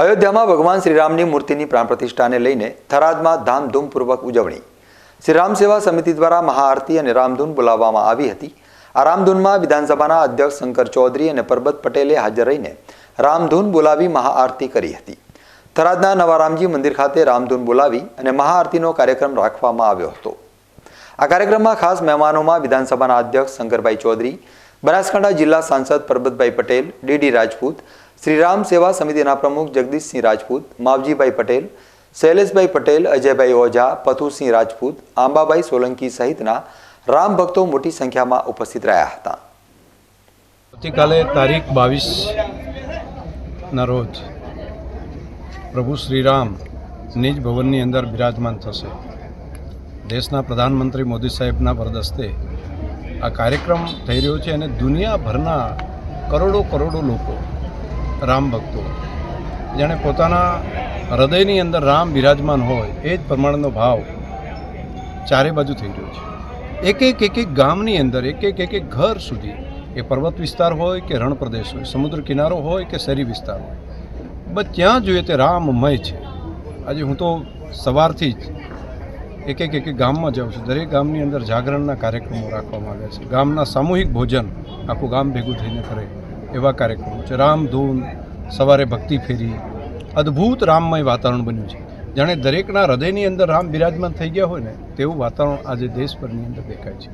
અયોધ્યામાં ભગવાન શ્રીરામની મૂર્તિની પ્રાણ પ્રતિષ્ઠાને લઈને થરાદમાં ધામધૂમપૂર્વક ઉજવણી. શ્રીરામ સેવા સમિતિ દ્વારા મહાઆરતી અને રામધૂન બોલાવવામાં આવી હતી. આ રામધૂનમાં વિધાનસભાના અધ્યક્ષ શંકર ચૌધરી અને પરબત પટેલે હાજર રહીને રામધૂન બોલાવી મહાઆરતી કરી હતી. થરાદના નવા રામજી મંદિર ખાતે રામધૂન બોલાવી અને મહાઆરતીનો કાર્યક્રમ રાખવામાં આવ્યો હતો. આ કાર્યક્રમમાં ખાસ મહેમાનોમાં વિધાનસભાના અધ્યક્ષ શંકરભાઈ ચૌધરી બનાસકાંઠા જિલ્લા સાંસદ પરબતભાઈ પટેલ, ડીડી રાજપૂત, શ્રીરામ સેવા સમિતિના પ્રમુખ જગદીશસિંહ રાજપૂત, માવજીભાઈ પટેલ, શૈલેષભાઈ પટેલ, અજયભાઈ ઓઝા, પથુસિંહ રાજપૂત આંબાભાઈ સોલંકી સહિતના રામ ભક્તો મોટી સંખ્યામાં ઉપસ્થિત રહ્યા હતા. આવતીકાલે તારીખ બાવીસ ના રોજ પ્રભુ શ્રીરામ નિજ ભવનની અંદર બિરાજમાન થશે. દેશના પ્રધાનમંત્રી મોદી સાહેબના વરદસ્તે આ કાર્યક્રમ થઈ રહ્યો છે અને દુનિયાભરના કરોડો કરોડો લોકો રામ ભક્તો જેણે પોતાના હૃદયની અંદર રામ બિરાજમાન હોય એ જ પ્રમાણનો ભાવ ચારે બાજુ થઈ રહ્યો છે. એક એક એક એક ગામની અંદર એક એક એક એક ઘર સુધી એ પર્વત વિસ્તાર હોય કે રણ પ્રદેશ હોય, સમુદ્ર કિનારો હોય કે શહેરી વિસ્તાર હોય. બસ ત્યાં જોઈએ તે રામમય છે. આજે હું તો સવારથી જ એક એક એક ગામમાં જાઉં છું. દરેક ગામની અંદર જાગરણના કાર્યક્રમો રાખવામાં આવ્યા છે. ગામના સામૂહિક ભોજન આખું ગામ ભેગું થઈને કરે એવા કાર્યક્રમો છે. રામધૂન સવારે ભક્તિ ફેરી, અદ્ભુત રામમય વાતાવરણ બન્યું છે. જાણે દરેકના હૃદયની અંદર રામ બિરાજમાન થઈ ગયા હોય ને, તેવું વાતાવરણ આજે દેશભરની અંદર દેખાય છે.